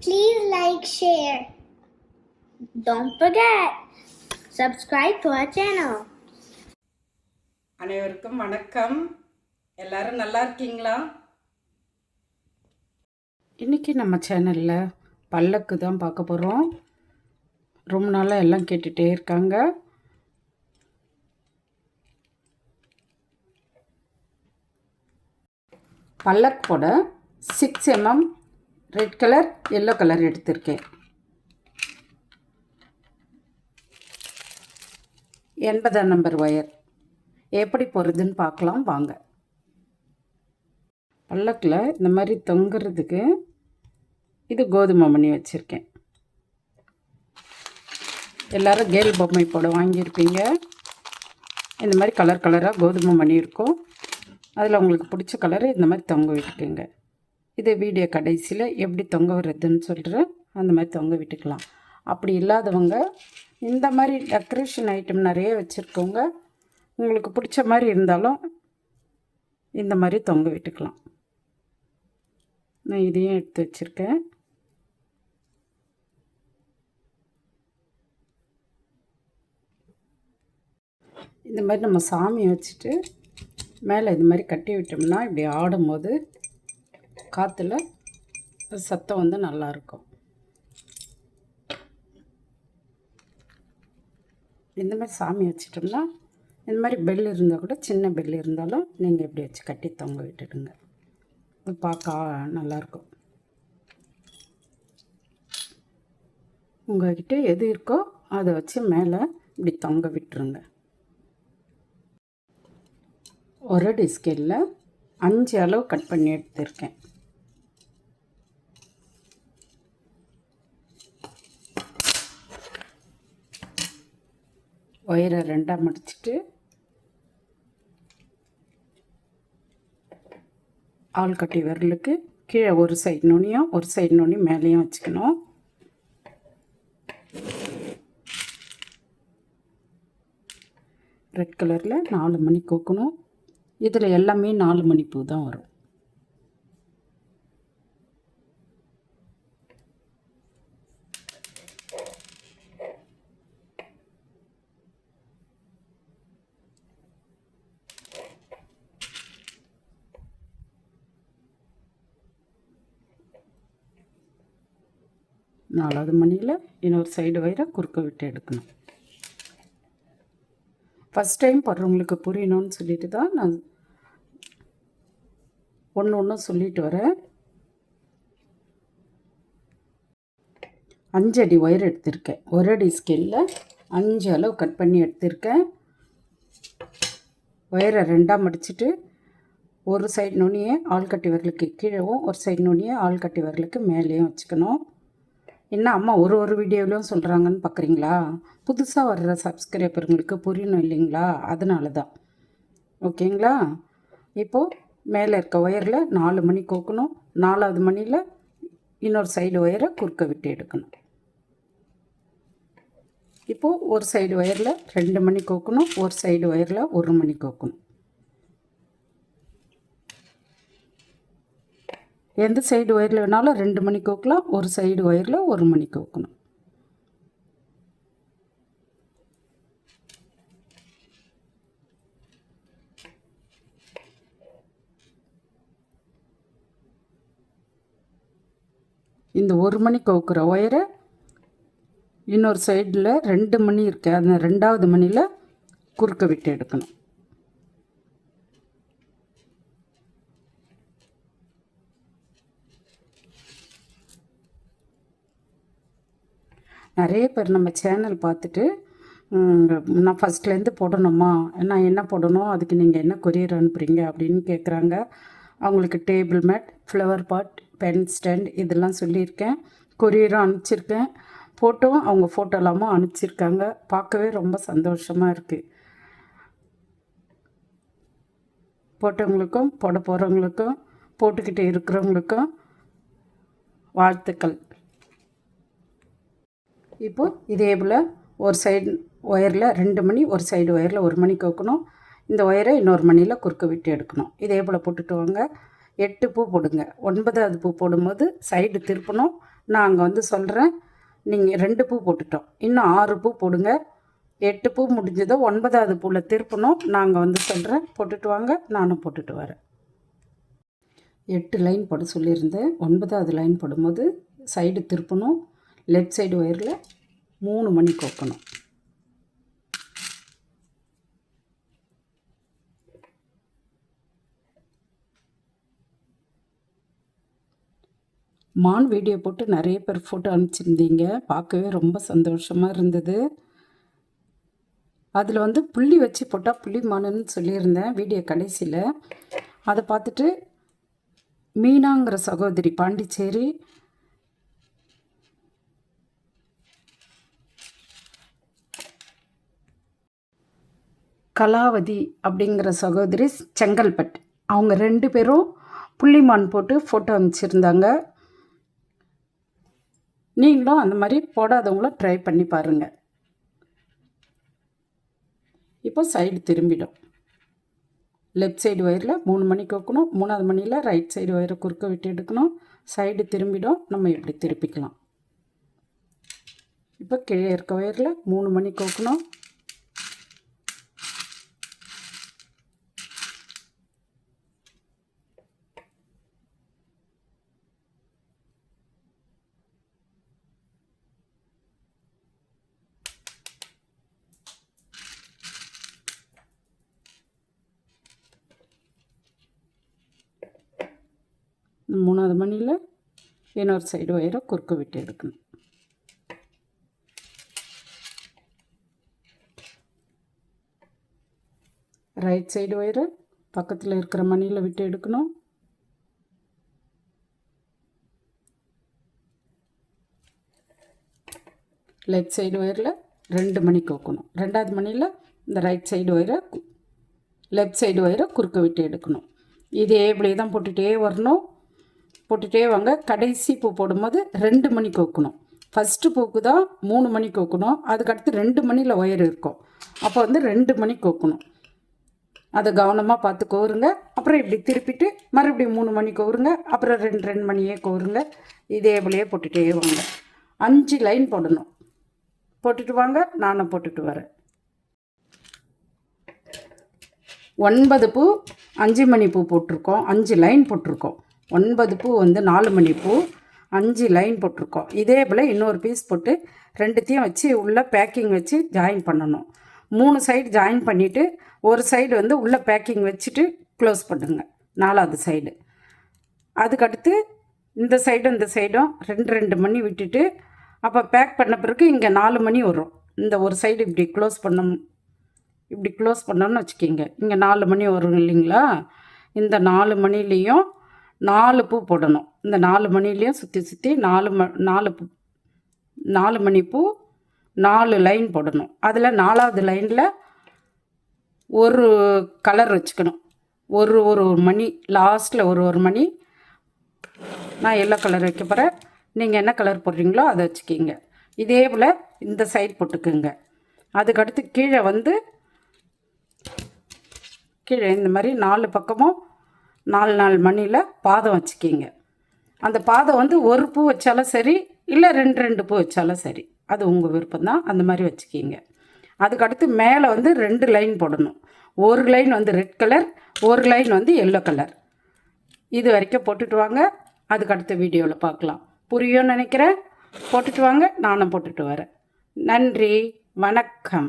Please like, share. Don't forget, subscribe to our channel. அனைவருக்கும் வணக்கம் எல்லாரும் நல்லா இருக்கீங்களா இன்றைக்கி நம்ம சேனலில் பல்லக்கு தான் பார்க்க போகிறோம் ரொம்ப நாளாக எல்லாம் கேட்டுகிட்டே இருக்காங்க பல்லக் போட six mm red colour yellow colour எடுத்திருக்கேன். எண்பதாம் நம்பர் ஒயர் எப்படி போகிறதுன்னு பார்க்கலாம் வாங்க. பல்லக்கில் இந்த மாதிரி தொங்குறதுக்கு இது கோதுமை மணி வச்சுருக்கேன். எல்லோரும் கேல் பொம்மை போட வாங்கியிருப்பீங்க. இந்த மாதிரி கலர் கலராக கோதுமை மணி இருக்கும். அதில் உங்களுக்கு பிடிச்ச கலரை இந்த மாதிரி தொங்க விட்டுக்குங்க. இதை வீடியோ கடைசியில் எப்படி தொங்க விடுறதுன்னு சொல்கிறேன் அந்த மாதிரி தொங்க விட்டுக்கலாம் அப்படி இல்லாதவங்க இந்த மாதிரி டெக்கரேஷன் ஐட்டம் நிறைய வச்சுருக்கவங்க உங்களுக்கு பிடிச்ச மாதிரி இருந்தாலும் இந்த மாதிரி தொங்க விட்டுக்கலாம் நான் இதையும் எடுத்து வச்சுருக்கேன். இந்த மாதிரி நம்ம சாமியை வச்சுட்டு மேலே இது மாதிரி கட்டி விட்டோம்னா இப்படி ஆடும்போது காற்றுல சத்தம் வந்து நல்லாயிருக்கும் இந்த மாதிரி சாமி வச்சிட்டோம்னா இந்த மாதிரி பெல் இருந்தால் கூட சின்ன பெல் இருந்தாலும் நீங்கள் இப்படி வச்சு கட்டி தொங்க விட்டுடுங்க. இது பார்க்க நல்லாயிருக்கும் உங்கள்கிட்ட எது இருக்கோ அதை வச்சு மேலே இப்படி தொங்க விட்டுருங்க. ஒரு டிஸ்கெல்லில் அஞ்சு அளவு கட் பண்ணி எடுத்திருக்கேன். ஒயரை ரெண்டாக மடிச்சிட்டு ஆள்கட்டி விரலுக்கு கீழே ஒரு சைடு நுனியும் ஒரு சைடு நுனி மேலேயும் வச்சுக்கணும். ரெட் கலரில் நாலு மணி கோக்கணும். இதில் எல்லாமே நாலு மணி பூ தான் வரும். நாலாவது மணியில் இன்னொரு சைடு வயிறை குறுக்க விட்டு எடுக்கணும். ஃபஸ்ட் டைம் போடுறவங்களுக்கு புரியணும்னு சொல்லிட்டு தான் நான் ஒன்று ஒன்றும் சொல்லிட்டு வரேன். அஞ்சு அடி ஒயர் எடுத்திருக்கேன். ஒரு அடி ஸ்கேலில் அஞ்சு அளவு கட் பண்ணி எடுத்திருக்கேன். ஒயரை ரெண்டாக மடிச்சுட்டு ஒரு சைடு நுனியை ஆள்கட்டி வரலுக்கு கீழேவும் ஒரு சைடு நுனியை ஆள்கட்டி வரலுக்கு மேலேயும் வச்சுக்கணும். என்ன அம்மா ஒரு ஒரு வீடியோவிலும் சொல்கிறாங்கன்னு பார்க்குறீங்களா புதுசாக வர்ற சப்ஸ்கிரைபருங்களுக்கு புரியணும் இல்லைங்களா? அதனால தான் ஓகேங்களா? இப்போது மேலே இருக்க ஒயரில் நாலு மணி கோக்கணும். நாலாவது மணியில் இன்னொரு சைடு ஒயரை குறுக்க விட்டு எடுக்கணும். இப்போது ஒரு சைடு ஒயரில் ரெண்டு மணி கோக்கணும். ஒரு சைடு ஒயரில் ஒரு மணி கோக்கணும். எந்த சைடு ஒயரில் வேணாலும் ரெண்டு மணி கோக்கலாம் ஒரு சைடு ஒயரில் ஒரு மணி கோக்கணும். இந்த ஒரு மணி கோக்குற ஒயரை இன்னொரு சைடில் ரெண்டு மணி இருக்கு. அந்த ரெண்டாவது மணியில் குறுக்க விட்டு எடுக்கணும். நிறைய பேர் நம்ம சேனல் பார்த்துட்டு நான் ஃபஸ்ட்லேருந்து போடணுமா? நான் என்ன போடணும்? அதுக்கு நீங்கள் என்ன கொரியர் அனுப்புகிறீங்க அப்படின்னு கேட்குறாங்க அவங்களுக்கு table mat flower pot pen stand இதெல்லாம் சொல்லியிருக்கேன். கொரியரும் அனுப்பிச்சிருக்கேன். ஃபோட்டோவும் அவங்க ஃபோட்டோ எல்லாமும் அனுப்பிச்சிருக்காங்க. பார்க்கவே ரொம்ப சந்தோஷமாக இருக்குது போட்டவங்களுக்கும் போட போகிறவங்களுக்கும் போட்டுக்கிட்டு இருக்கிறவங்களுக்கும் வாழ்த்துக்கள். இப்போது இதே போல் ஒரு சைடு ஒயரில் ரெண்டு மணி ஒரு சைடு ஒயரில் ஒரு மணி கோக்கணும் இந்த ஒயரை இன்னொரு மணியில் குறுக்க விட்டு எடுக்கணும். இதே போல் போட்டுட்டு வாங்க. எட்டு பூ போடுங்க. ஒன்பதாவது பூ போடும்போது சைடு திருப்பணும். நாங்கள் வந்து சொல்கிறேன் நீங்கள் ரெண்டு பூ போட்டுட்டோம். இன்னும் ஆறு பூ போடுங்க. எட்டு பூ முடிஞ்சதோ ஒன்பதாவது பூவில் திருப்பணும். நாங்கள் வந்து சொல்கிறேன் போட்டுட்டு வாங்க. நானும் போட்டுட்டு வரேன். எட்டு லைன் போட சொல்லியிருந்தேன். ஒன்பதாவது லைன் போடும்போது சைடு திருப்பணும். லெஃப்ட் சைடு ஒயரில் மூணு மணி கோக்கணும் மான் வீடியோ போட்டு நிறைய பேர் ஃபோட்டோ அனுப்பிச்சிருந்தீங்க. பார்க்கவே ரொம்ப சந்தோஷமாக இருந்தது. அதில் வந்து புள்ளி வச்சு போட்டால் புள்ளி மானுன்னு சொல்லியிருந்தேன் வீடியோ கடைசியில். அதை பார்த்துட்டு மீனாங்கிற சகோதரி பாண்டிச்சேரி கலாவதி அப்படிங்கிற சகோதரி செங்கல்பட் அவங்க ரெண்டு பேரும் புள்ளிமான் போட்டு ஃபோட்டோ அனுப்பிச்சிருந்தாங்க. நீங்களும் அந்த மாதிரி போடாதவங்கள ட்ரை பண்ணி பாருங்கள் இப்போ சைடு திரும்பிடும். லெஃப்ட் சைடு ஒயரில் மூணு மணிக்கு வைக்கணும் மூணாவது மணியில் ரைட் சைடு ஒயரை குறுக்க விட்டு எடுக்கணும். சைடு திரும்பிடும் நம்ம இப்படி திருப்பிக்கலாம்? இப்போ கீழே இருக்க ஒயரில் மூணு மணிக்கு வைக்கணும் மூணாவது மணியில் இன்னொரு சைடு ஒயரை குறுக்கு விட்டு எடுக்கணும். ரைட் சைடு ஒயரை பக்கத்தில் இருக்கிற மணியில் விட்டு எடுக்கணும். லெஃப்ட் சைடு ஒயரில் ரெண்டு மணி கோக்கணும். ரெண்டாவது மணியில் இந்த ரைட் சைடு ஒயரை லெஃப்ட் சைடு ஒயரை குறுக்க விட்டு எடுக்கணும். இதே இப்படியே தான் போட்டுகிட்டே வரணும். போட்டுகிட்டே வாங்க. கடைசி பூ போடும்போது ரெண்டு மணி கோக்கணும். ஃபஸ்ட்டு பூக்கு தான் மூணு மணி கோக்கணும். அதுக்கடுத்து ரெண்டு மணியில் ஒயர் இருக்கும். அப்போ வந்து ரெண்டு மணி கோக்கணும். அதை கவனமாக பார்த்து கோருங்க. அப்புறம் இப்படி திருப்பிட்டு மறுபடியும் மூணு மணி கோருங்க. அப்புறம் ரெண்டு ரெண்டு மணியே கோருங்க. இதே போலையே போட்டுகிட்டே வாங்க. அஞ்சு லைன் போடணும். போட்டுட்டு வாங்க. நானும் போட்டுட்டு வரேன். ஒன்பது பூ அஞ்சு மணி பூ போட்டிருக்கோம். அஞ்சு லைன் போட்டிருக்கோம். ஒன்பது பூ வந்து நாலு மணி பூ அஞ்சு லைன் போட்டிருக்கோம். இதே போல் இன்னொரு பீஸ் போட்டு ரெண்டுத்தையும் வச்சு உள்ளே பேக்கிங் வச்சு ஜாயின் பண்ணணும். மூணு சைடு ஜாயின் பண்ணிவிட்டு ஒரு சைடு வந்து உள்ளே பேக்கிங் வச்சுட்டு க்ளோஸ் பண்ணுங்க. நாலாவது சைடு அதுக்கடுத்து இந்த சைடும் இந்த சைடும் ரெண்டு ரெண்டு மணி விட்டுட்டு அப்போ பேக் பண்ண பிறகு இங்கே நாலு மணி வரும். இந்த ஒரு சைடு இப்படி க்ளோஸ் பண்ண இப்படி க்ளோஸ் பண்ணோன்னு வச்சுக்கிங்க. இங்கே நாலு மணி வரும் இல்லைங்களா? இந்த நாலு மணிலேயும் நாலு பூ போடணும். இந்த நாலு மணிலையும் சுற்றி சுற்றி நாலு ம நாலு பூ நாலு மணி பூ நாலு லைன் போடணும். அதில் நாலாவது லைனில் ஒரு கலர் வச்சுக்கணும். ஒரு ஒரு மணி லாஸ்ட்டில் ஒரு ஒரு மணி. நான் எல்லோ கலர் வைக்க போகிறேன் நீங்கள் என்ன கலர் போடுறீங்களோ அதை வச்சுக்கிங்க. இதே போல் இந்த சைட் போட்டுக்குங்க. அதுக்கடுத்து கீழே வந்து கீழே இந்த மாதிரி நாலு பக்கமும் நாலு நாலு மணியில் பாதம் வச்சுக்கிங்க. அந்த பாதம் வந்து ஒரு பூ வச்சாலும் சரி இல்லை ரெண்டு ரெண்டு பூ வச்சாலும் சரி அது உங்கள் விருப்பம் தான் அந்த மாதிரி வச்சுக்கிங்க. அதுக்கடுத்து மேலே வந்து ரெண்டு லைன் போடணும். ஒரு லைன் வந்து ரெட் கலர் ஒரு லைன் வந்து எல்லோ கலர். இது வரைக்கும் போட்டுட்டு வாங்க அதுக்கடுத்த வீடியோவில் பார்க்கலாம் புரியும்னு நினைக்கிறேன்? போட்டுட்டு வாங்க நானும் போட்டுட்டு வரேன். நன்றி வணக்கம்.